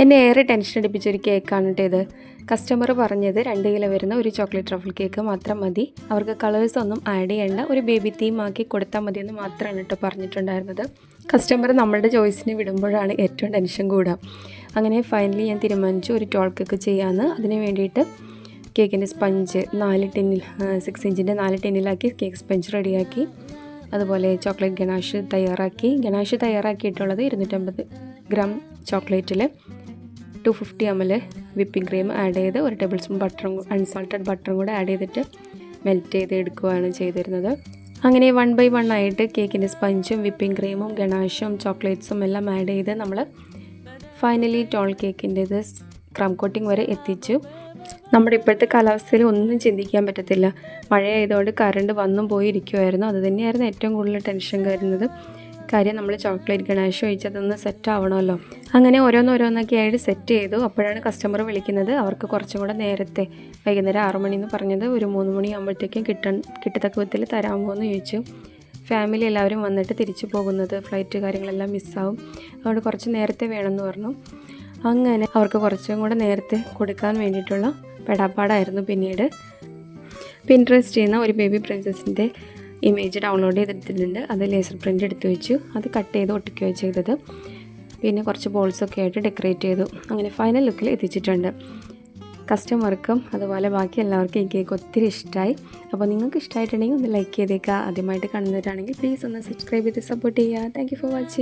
എന്നെ ഏറെ ടെൻഷൻ അടിപ്പിച്ച ഒരു കേക്കാണ് കേട്ടോ ഇത്. കസ്റ്റമർ പറഞ്ഞത് രണ്ട് കിലോ വരുന്ന ഒരു ചോക്ലേറ്റ് ട്രഫിൾ കേക്ക് മാത്രം മതി. അവർക്ക് കളേഴ്സ് ഒന്നും ആഡ് ചെയ്യേണ്ട. ഒരു ബേബി തീം ആക്കി കൊടുത്താൽ മതി എന്ന് മാത്രമാണ് കേട്ടോ പറഞ്ഞിട്ടുണ്ടായിരുന്നത്. കസ്റ്റമർ നമ്മളുടെ ചോയ്സിന് വിടുമ്പോഴാണ് ഏറ്റവും ടെൻഷൻ കൂടുക അങ്ങനെ ഫൈനലി ഞാൻ തീരുമാനിച്ചു ഒരു ടോൾ കേക്ക് ചെയ്യാമെന്ന് അതിന് വേണ്ടിയിട്ട് കേക്കിന്റെ സ്പഞ്ച് നാല് ടിന്നിൽ സിക്സ് ഇഞ്ചിന്റെ നാല് ടിന്നിലാക്കി കേക്ക് സ്പഞ്ച് റെഡിയാക്കി അതുപോലെ ചോക്ലേറ്റ് ഗണാഷ് തയ്യാറാക്കി. ഗണാഷ് തയ്യാറാക്കിയിട്ടുള്ളത് ഇരുന്നൂറ്റമ്പത് gram ചോക്ലേറ്റിൽ two fifty M L whipping cream add ചെയ്ത് ഒരു ടേബിൾ സ്പൂൺ ബട്ടറും അൺസോൾട്ടഡ് ബട്ടറും കൂടെ ആഡ് ചെയ്തിട്ട് മെൽറ്റ് ചെയ്ത് എടുക്കുകയാണ് ചെയ്തിരുന്നത്. അങ്ങനെ വൺ ബൈ വൺ ആയിട്ട് കേക്കിന്റെ സ്പഞ്ചും വിപ്പിംഗ് ക്രീമും ഗണാഷും ചോക്ലേറ്റ്സും എല്ലാം ആഡ് ചെയ്ത് നമ്മൾ ഫൈനലി ടോൾ കേക്കിന്റേത് ക്രം കോട്ടിംഗ് വരെ എത്തിച്ചു. നമ്മുടെ ഇപ്പോഴത്തെ കാലാവസ്ഥയിൽ ഒന്നും ചിന്തിക്കാൻ പറ്റത്തില്ല. മഴയായതുകൊണ്ട് കറണ്ട് വന്നും പോയി ഇരിക്കുമായിരുന്നു അത് തന്നെയായിരുന്നു ഏറ്റവും കൂടുതൽ ടെൻഷൻ കയറുന്നത് കാര്യം നമ്മൾ ചോക്ലേറ്റ് ഗണേഷ് ഒഴിച്ചതൊന്ന് സെറ്റ് ആവണമല്ലോ. അങ്ങനെ ഓരോന്നോരോന്നൊക്കെ ആയിട്ട് സെറ്റ് ചെയ്തു. അപ്പോഴാണ് കസ്റ്റമർ വിളിക്കുന്നത്. അവർക്ക് കുറച്ചും കൂടെ നേരത്തെ വൈകുന്നേരം ആറു മണി എന്ന് പറഞ്ഞത് ഒരു മൂന്ന് മണിയാകുമ്പോഴത്തേക്കും കിട്ടാൻ കിട്ടത്തക്ക വിധത്തിൽ തരാമോ എന്ന് ചോദിച്ചു. ഫാമിലി എല്ലാവരും വന്നിട്ട് തിരിച്ചു പോകുന്നത്. ഫ്ലൈറ്റ് കാര്യങ്ങളെല്ലാം മിസ്സാവും അതുകൊണ്ട് കുറച്ച് നേരത്തെ വേണമെന്ന് പറഞ്ഞു. അങ്ങനെ അവർക്ക് കുറച്ചും കൂടെ നേരത്തെ കൊടുക്കാൻ വേണ്ടിയിട്ടുള്ള പെടാപ്പാടായിരുന്നു പിന്നീട്. പിൻട്രസ്റ്റ് ചെയ്യുന്ന ഒരു ബേബി പ്രിൻസസിന്റെ ഇമേജ് ഡൗൺലോഡ് ചെയ്തെടുത്തിട്ടുണ്ട് അത് ലേസർ പ്രിന്റ് എടുത്തു വെച്ചു. അത് കട്ട് ചെയ്ത് ഒട്ടിക്കുകയോ ചെയ്തത്. പിന്നെ കുറച്ച് ബോൾസൊക്കെ ആയിട്ട് ഡെക്കറേറ്റ് ചെയ്തു. അങ്ങനെ ഫൈനൽ ലുക്കിൽ എത്തിച്ചിട്ടുണ്ട്. കസ്റ്റമർക്കും അതുപോലെ ബാക്കി എല്ലാവർക്കും ഈ കേക്ക് ഒത്തിരി ഇഷ്ടമായി അപ്പോൾ നിങ്ങൾക്ക് ഇഷ്ടമായിട്ടുണ്ടെങ്കിൽ ഒന്ന് ലൈക്ക് ചെയ്തേക്കുക. ആദ്യമായിട്ട് കാണുന്നവരാണെങ്കിൽ പ്ലീസ് ഒന്ന് സബ്സ്ക്രൈബ് ചെയ്ത് സപ്പോർട്ട് ചെയ്യുക. Thank for watching